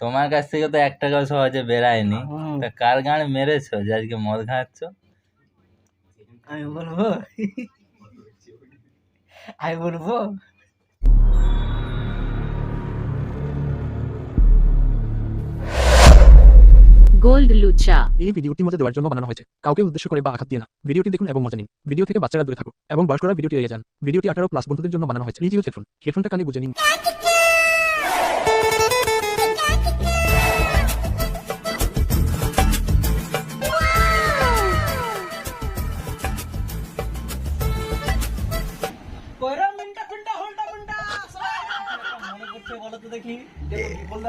তোমার কাছ থেকে তো এক টাকাও সহজে বেরায়নি। হুম। তা কার গাঁড় মেরেছো? যে আজকে মদ খাচ্ছ? আমি বলব? আমি বলব? গোল্ড লুচা। এই ভিডিওটি মধ্যে দেওয়ার জন্য বানানো হয়েছে। কাউকে উদ্দেশ্য করে বা আঘাত দিয়ে না। ভিডিওটি দেখুন এবং মজা নিন। ভিডিও থেকে বাচ্চারা দূরে থাকুক এবং বয়স করা ভিডিওটি এড়িয়ে যান। ভিডিওটি আঠারো প্লাস বন্ধুদের জন্য বানানো হয়েছে। রিভিউ হেডফোন হেডফোনটা কানে বুঝে নিন।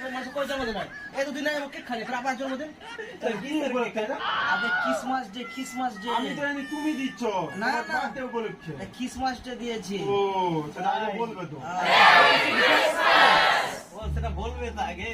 আগে কেক আবার জন্মদিন? আবে ক্রিসমাস ডে ক্রিসমাস ডে। আমি তো জানি তুমি দিচ্ছ। না, না। উপলক্ষে। ক্রিসমাস ডে দিয়েছি। ও সেটা আগে বলবে তো। ও সেটা বলবে তো আগে।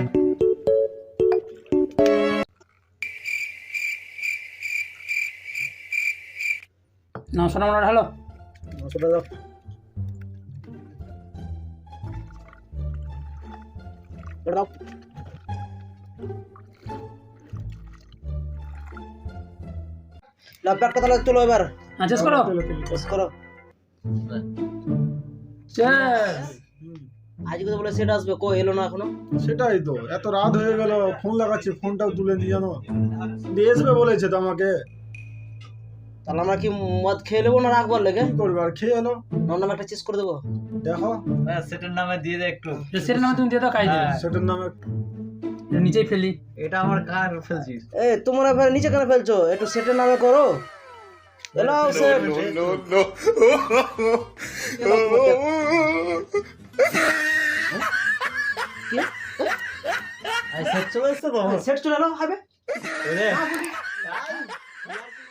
না শোনা মনে হলো দাও এটা দাও তাহলে চলো এবার। হ্যাঁ চেস করো। করো। চেস আজকে তো বলে সেটা আসবে কো এলো না এখনও? সেটাই তো এত রাত হয়ে গেল ফোন লাগাচ্ছি ফোনটাও তুলে নিয়ে জানো দিয়ে আসবে বলেছে তো আমাকে। তাহলে আমরা কি মদ খেয়ে নেব না রাখবার লেগে? কি করবে? আর খেয়ে এলো ওর নামে একটা চেস করে দেবো। দেখো। হ্যাঁ সেটার নামে দিয়ে দে একটু। সেটার নামে তুমি দিয়ে দাও কাজ। দেবে সেটার নামে নিচেই ফেলি। এটা আমার কার ফেলছিস? এ তোমরা এবার নিচে কেন ফেলছো? একটু সেটের নামে করো। এলাও সেট সেট চলে এসছে তো। সেট চলে এলো হবে।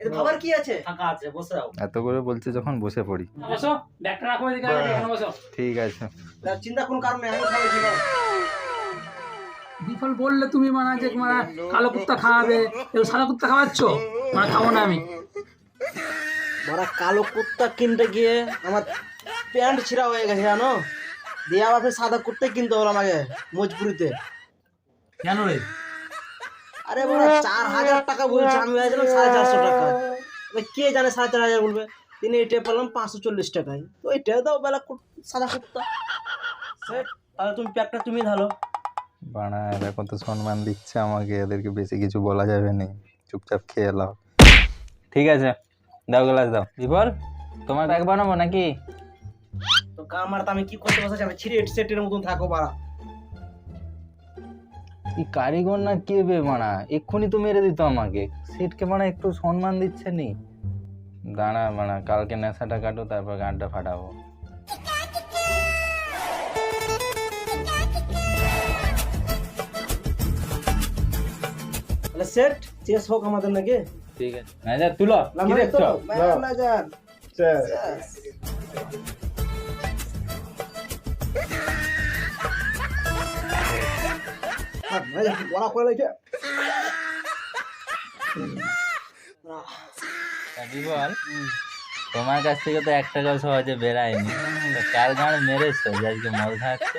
এতে ভাবার কি আছে? ফাঁকা আছে বসে যাও এত করে বলছে যখন বসে পড়ি। বসো ব্যাগটা রাখো এদিকে এখানে বসো। ঠিক আছে। চিন্তা কোন কারণে আমি খাওয়াইছি না বিফল বললে তুমি মানে যে মানে কালো কুত্তা খাওয়াবে সাদা কুত্তা খাওয়াচ্ছ? মানে খাব না আমি। বড় কালো কুত্তা কিনতে গিয়ে আমার প্যান্ট ছিঁড়া হয়ে গেছে জানো? দিয়ে আবার সাদা কুত্তা কিনতে হলো আমাকে মজবুরিতে। কেন রে? আরে বড় চার হাজার টাকা বলছে আমি ভাবছিলাম সাড়ে চারশো টাকা। কে জানে সাড়ে চার হাজার বলবে? তিনি এটা পেলাম পাঁচশো চল্লিশ টাকায়। তো এটা দাও বেলা কুত- সাদা কুত্তা সেট, তাহলে তুমি প্যাকটা তুমি ঢালো। বাড়া এরা কত সম্মান দিচ্ছে আমাকে এদেরকে বেশি কিছু বলা যাবে না। চুপচাপ খেয়ে এলাও ঠিক আছে দাও গ্লাস দাও। বিপল তোমার ব্যাগ বানাবো নাকি? তো কামার তো আমি কি করতে বসেছি আমি ছিঁড়ে সেটের মতন থাকো বাড়া। কি কারিগর না কে বে মানা এক্ষুনি তো মেরে দিত আমাকে। সেটকে মানা একটু সম্মান দিচ্ছে নি? দাঁড়া মানা কালকে নেশাটা কাটো তারপর গানটা ফাটাবো। সেট চেস হোক আমাদের নাকি? ঠিক আছে। না যা তুলো। না। বড়া করে তোমার কাছ থেকে তো এক টাকাও সহজে বেরায়নি। তো কার গাঁড় মেরেছো? যে আজকে মদ খাচ্ছ।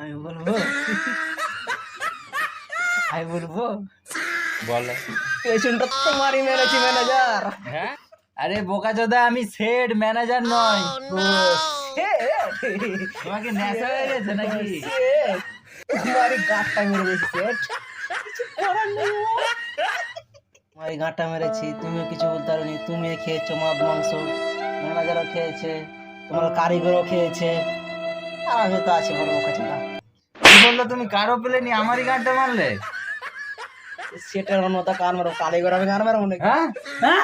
আমি বলব? আমি বলব? বলো। পেছনটা তোমারই মেরেছি ম্যানেজার। হ্যাঁ? আরে বোকা চোদা আমি সেট ম্যানেজার নয় তোমাকে নেশা হয়ে গেছে নাকি? তোমারই গাঁটটা মেরে দিয়েছি তোমারই গাঁটটা মেরেছি তুমিও কিছু বলতে পারোনি তুমিও খেয়েছো মদ মাংস ম্যানেজারও খেয়েছে তোমার কারিগরও খেয়েছে। আর আমি তো আছি বড় বোকা কি বলল তুমি? কারও পেলে নি আমারই গানটা মারলে? সেটার অন্যতা কান মারো কারিগর আমি গান মারবো নাকি? হ্যাঁ? হ্যাঁ?